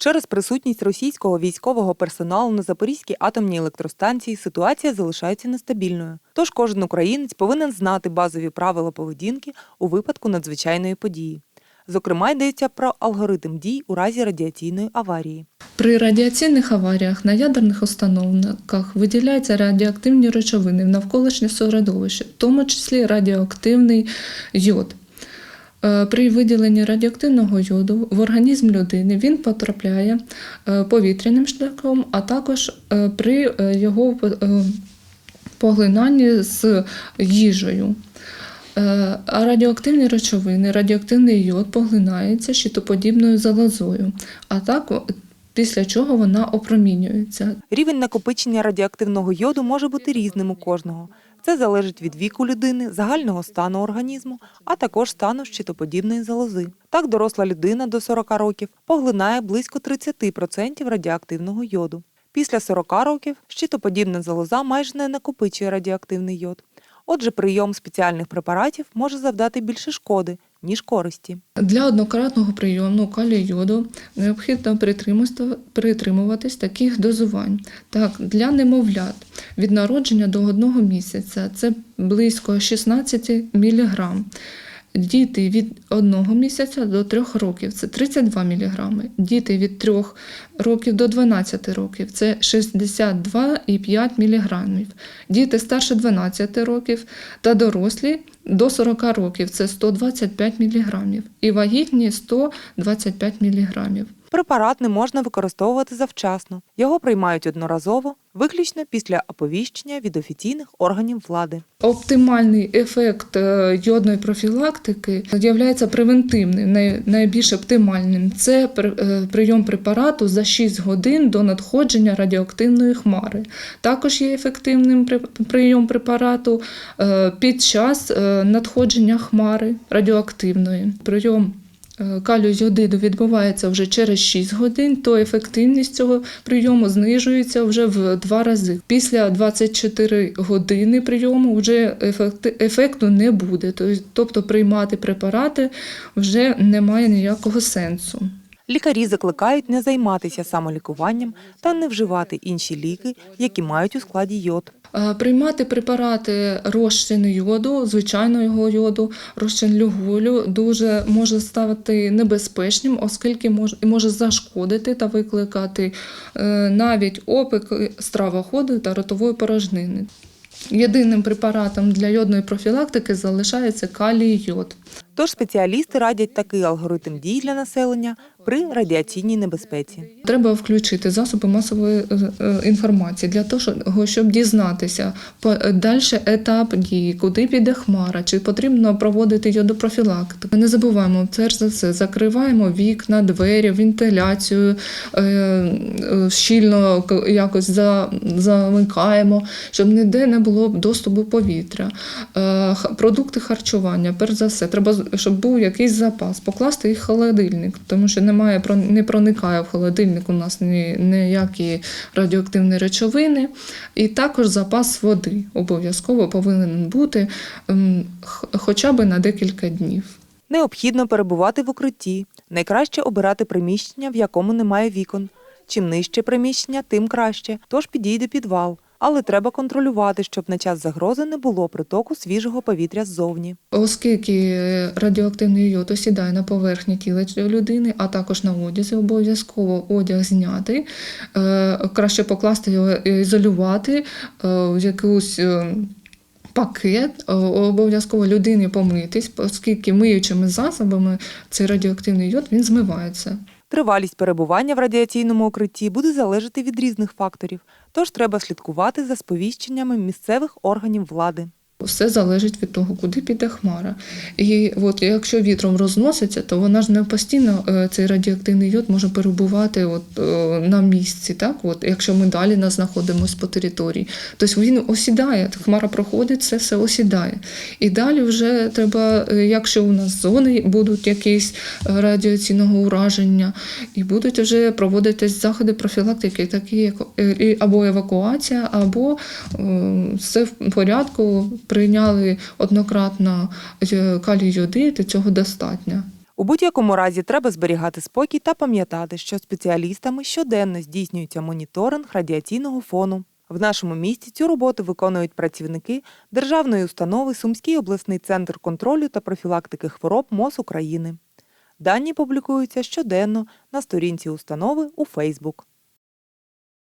Через присутність російського військового персоналу на Запорізькій атомній електростанції ситуація залишається нестабільною. Тож кожен українець повинен знати базові правила поведінки у випадку надзвичайної події. Зокрема, йдеться про алгоритм дій у разі радіаційної аварії. При радіаційних аваріях на ядерних установках виділяються радіоактивні речовини в навколишнє середовище, в тому числі радіоактивний йод. Е, При виділенні радіоактивного йоду в організм людини він потрапляє е, повітряним шляхом, а також е, при його поглинанні з їжею. А радіоактивні речовини, радіоактивний йод поглинається щитоподібною залозою, а так після чого вона опромінюється. Рівень накопичення радіоактивного йоду може бути різним у кожного. Це залежить від віку людини, загального стану організму, а також стану щитоподібної залози. Так, доросла людина до 40 років поглинає близько 30% радіоактивного йоду. Після 40 років щитоподібна залоза майже не накопичує радіоактивний йод. Отже, прийом спеціальних препаратів може завдати більше шкоди, ніж користі. Для однократного прийому калію йоду необхідно притримуватись- таких дозувань. Так, для немовлят від народження до одного місяця це близько 16 мг. Діти від 1 місяця до 3 років це 32 мг. Діти від 3 років до 12 років це 62,5 мг. Діти старше 12 років та дорослі до 40 років це 125 мг. І вагітні 125 мг. Препарат не можна використовувати завчасно. Його приймають одноразово, виключно після оповіщення від офіційних органів влади. Оптимальний ефект е, йодної профілактики є превентивним, найбільш оптимальним. Це е, прийом препарату за 6 годин до надходження радіоактивної хмари. Також є ефективним прийом препарату е, під час надходження хмари радіоактивної. Прийом калію йодиду відбувається вже через 6 годин, то ефективність цього прийому знижується вже в два рази. Після 24 години прийому вже ефекту не буде. Тобто приймати препарати вже немає ніякого сенсу. Лікарі закликають не займатися самолікуванням та не вживати інші ліки, які мають у складі йод. Е, Приймати препарати розчин йоду, звичайного йоду, розчин люголю дуже може ставити небезпечним, оскільки може, зашкодити та викликати е, навіть опик стравоходу та ротової порожнини. Єдиним препаратом для йодної профілактики залишається калій йод. Тож спеціалісти радять такий алгоритм дій для населення при радіаційній небезпеці. Треба включити засоби масової е, е, інформації для того, щоб- дізнатися далі етап дії, куди піде хмара, чи потрібно проводити йодопрофілактику. Не забуваємо, це за все, закриваємо вікна, двері, вентиляцію, е, е, щільно якось за- замикаємо, щоб ніде не було доступу повітря. Е, Продукти харчування, перш за все, треба, щоб був якийсь запас, покласти їх в холодильник, тому що немає не проникає в холодильник у нас ні, ніякі радіоактивні речовини. І також запас води обов'язково повинен бути ем, хоча б на декілька днів. Необхідно перебувати в укритті. Найкраще обирати приміщення, в якому немає вікон. Чим нижче приміщення, тим краще. Тож підійде підвал. Але треба контролювати, щоб на час загрози не було притоку свіжого повітря ззовні. Оскільки радіоактивний йод осідає на поверхні тіла людини, а також на одязі, обов'язково одяг зняти, е, краще покласти його, е, ізолювати е, в якусь. е, Пакет е, обов'язково людині помитись, оскільки миючими засобами цей радіоактивний йод він змивається. Тривалість перебування в радіаційному укритті буде залежати від різних факторів, тож треба слідкувати за сповіщеннями місцевих органів влади. Все залежить від того, куди піде хмара. І от якщо вітром розноситься, то вона ж не постійно е, цей радіоактивний йод може перебувати от, е, на місці. Так? От, якщо ми далі нас знаходимося по території, тобто він осідає, хмара проходить, це все осідає. І далі вже треба, е, якщо у нас зони будуть якісь радіаційного ураження, і будуть вже проводитись заходи профілактики, такі як або евакуація, або все в порядку, прийняли однократно е, калій йодид, цього достатньо. У будь-якому разі треба зберігати спокій та пам'ятати, що спеціалістами щоденно здійснюється моніторинг радіаційного фону. В нашому місті цю роботу виконують працівники державної установи Сумський обласний центр контролю та профілактики хвороб МОЗ України. Дані публікуються щоденно на сторінці установи у Фейсбук.